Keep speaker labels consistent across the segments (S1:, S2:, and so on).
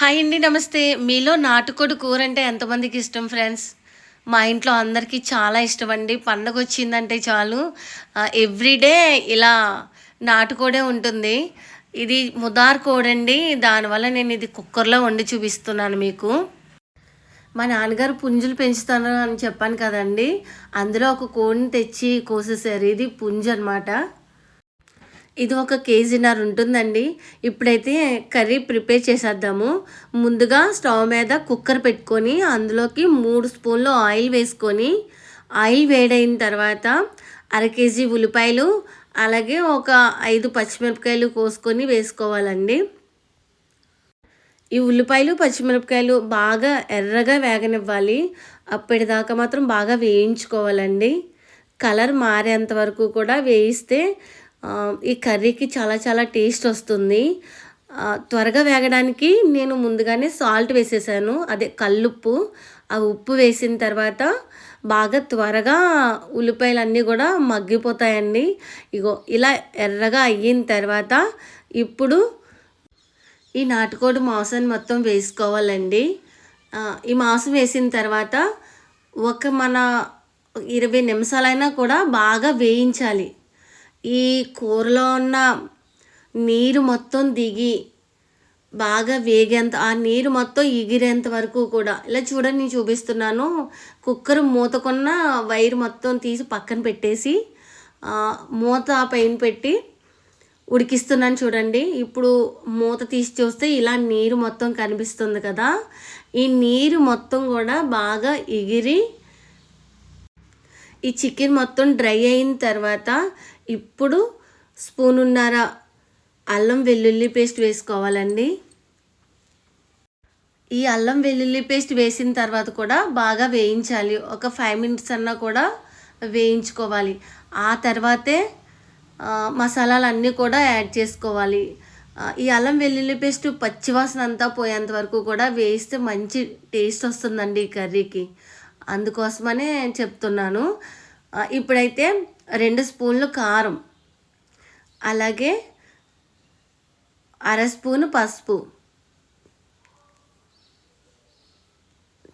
S1: Hi అండి నమస్తే. మీలో నాటుకోడి కూర అంటే ఎంతమందికి ఇష్టం ఫ్రెండ్స్? మా ఇంట్లో అందరికీ చాలా ఇష్టం అండి. పండగ వచ్చిందంటే చాలు ఎవ్రీడే ఇలా నాటుకోడే ఉంటుంది. ఇది ముదార్ కోడండి. దానివల్ల నేను ఇది కుక్కర్లో వండి చూపిస్తున్నాను మీకు. మా నాన్నగారు పుంజులు పెంచుతాను అని చెప్పాను కదండి. అందులో ఒక కోడిని తెచ్చి కోసేసారు. ఇది పుంజు అనమాట ఇది ఒక కేజీన్నర ఉంటుందండి. ఇప్పుడైతే కర్రీ ప్రిపేర్ చేసేద్దాము. ముందుగా స్టవ్ మీద కుక్కర్ పెట్టుకొని అందులోకి మూడు స్పూన్లు ఆయిల్ వేసుకొని ఆయిల్ వేడైన తర్వాత అర కేజీ ఉల్లిపాయలు అలాగే ఒక ఐదు పచ్చిమిరపకాయలు కోసుకొని వేసుకోవాలండి. ఈ ఉల్లిపాయలు పచ్చిమిరపకాయలు బాగా ఎర్రగా వేగనివ్వాలి. అప్పటిదాకా మాత్రం బాగా వేయించుకోవాలండి. కలర్ మారేంత వరకు కూడా వేయిస్తే ఈ కర్రీకి చాలా చాలా టేస్ట్ వస్తుంది. త్వరగా వేగడానికి నేను ముందుగానే సాల్ట్ వేసేసాను. అదే కల్లుప్పు ఆ ఉప్పు వేసిన తర్వాత బాగా త్వరగా ఉల్లిపాయలు అన్నీ కూడా మగ్గిపోతాయండి. ఇగో ఇలా ఎర్రగా అయిన తర్వాత ఇప్పుడు ఈ నాటుకోడి మాంసాన్ని మొత్తం వేసుకోవాలండి. ఈ మాంసం వేసిన తర్వాత ఒక మన ఇరవై నిమిషాలైనా కూడా బాగా వేయించాలి. ఈ కూరలో ఉన్న నీరు మొత్తం దిగి బాగా వేగేంత ఆ నీరు మొత్తం ఎగిరేంత వరకు కూడా ఇలా చూడండి నేను చూపిస్తున్నాను కుక్కర్ మూతకున్న వైర్ మొత్తం తీసి పక్కన పెట్టేసి మూత పైన పెట్టి ఉడికిస్తున్నాను చూడండి. ఇప్పుడు మూత తీసి చూస్తే ఇలా నీరు మొత్తం కనిపిస్తుంది కదా ఈ నీరు మొత్తం కూడా బాగా ఎగిరి ఈ చికెన్ మొత్తం డ్రై అయిన తర్వాత ఇప్పుడు స్పూన్ ఉన్నార అల్లం వెల్లుల్లి పేస్ట్ వేసుకోవాలండి. ఈ అల్లం వెల్లుల్లి పేస్ట్ వేసిన తర్వాత కూడా బాగా వేయించాలి. ఒక ఫైవ్ మినిట్స్ అన్నా కూడా వేయించుకోవాలి. ఆ తర్వాతే మసాలాలన్నీ కూడా యాడ్ చేసుకోవాలి. ఈ అల్లం వెల్లుల్లి పేస్ట్ పచ్చివాసన అంతా పోయేంత వరకు కూడా వేస్తే మంచి టేస్ట్ వస్తుందండి ఈ కర్రీకి. అందుకోసమనే చెప్తున్నాను. ఇప్పుడైతే రెండు స్పూన్లు కారం అలాగే అర స్పూను పసుపు.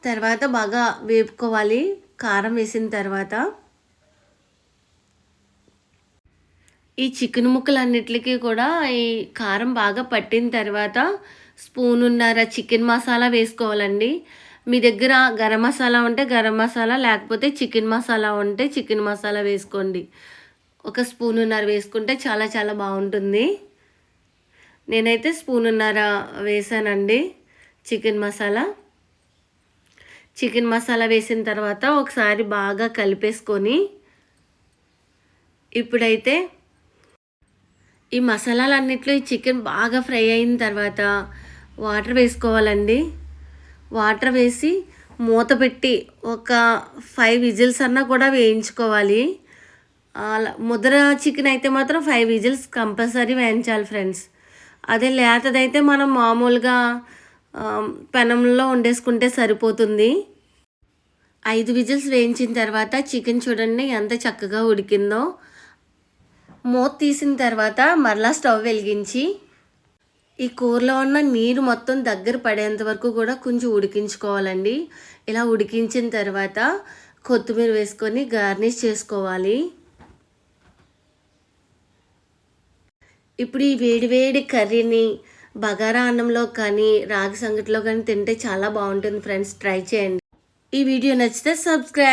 S1: తర్వాత బాగా వేపుకోవాలి కారం వేసిన తర్వాత. ఈ చికెన్ ముక్కలన్నిటికీ కూడా ఈ కారం బాగా పట్టిన తర్వాత స్పూన్ ఉన్నారా చికెన్ మసాలా వేసుకోవాలండి. మీ దగ్గర గరం మసాలా ఉంటే గరం మసాలా లేకపోతే చికెన్ మసాలా ఉంటే చికెన్ మసాలా వేసుకోండి. ఒక స్పూనున్నర వేసుకుంటే చాలా చాలా బాగుంటుంది. నేనైతే స్పూనున్నర వేసానండి చికెన్ మసాలా. చికెన్ మసాలా వేసిన తర్వాత ఒకసారి బాగా కలిపేసుకొని ఇప్పుడైతే ఈ మసాలాలన్నిట్లో ఈ చికెన్ బాగా ఫ్రై అయిన తర్వాత వాటర్ వేసుకోవాలండి. వాటర్ వేసి మూత పెట్టి ఒక ఫైవ్ విజిల్స్ అన్నా కూడా వేయించుకోవాలి. అలా ముద్ర చికెన్ అయితే మాత్రం ఫైవ్ విజిల్స్ కంపల్సరీ వేయించాలి ఫ్రెండ్స్. అదే లేతదైతే మనం మామూలుగా పెనంలో వండేసుకుంటే సరిపోతుంది. ఐదు విజిల్స్ వేయించిన తర్వాత చికెన్ చూడండి ఎంత చక్కగా ఉడికిందో. మూత తీసిన తర్వాత మరలా స్టవ్ వెలిగించి ఈ కూరలో ఉన్న నీరు మొత్తం దగ్గర పడేంత వరకు కూడా కొంచెం ఉడికించుకోవాలండి. ఇలా ఉడికించిన తర్వాత కొత్తిమీర వేసుకొని గార్నిష్ చేసుకోవాలి. ఇప్పుడు ఈ వేడివేడి కర్రీని బగారా అన్నంలో కానీ రాగి సంగటిలో కానీ తింటే చాలా బాగుంటుంది ఫ్రెండ్స్. ట్రై చేయండి. ఈ వీడియో నచ్చితే సబ్స్క్రైబ్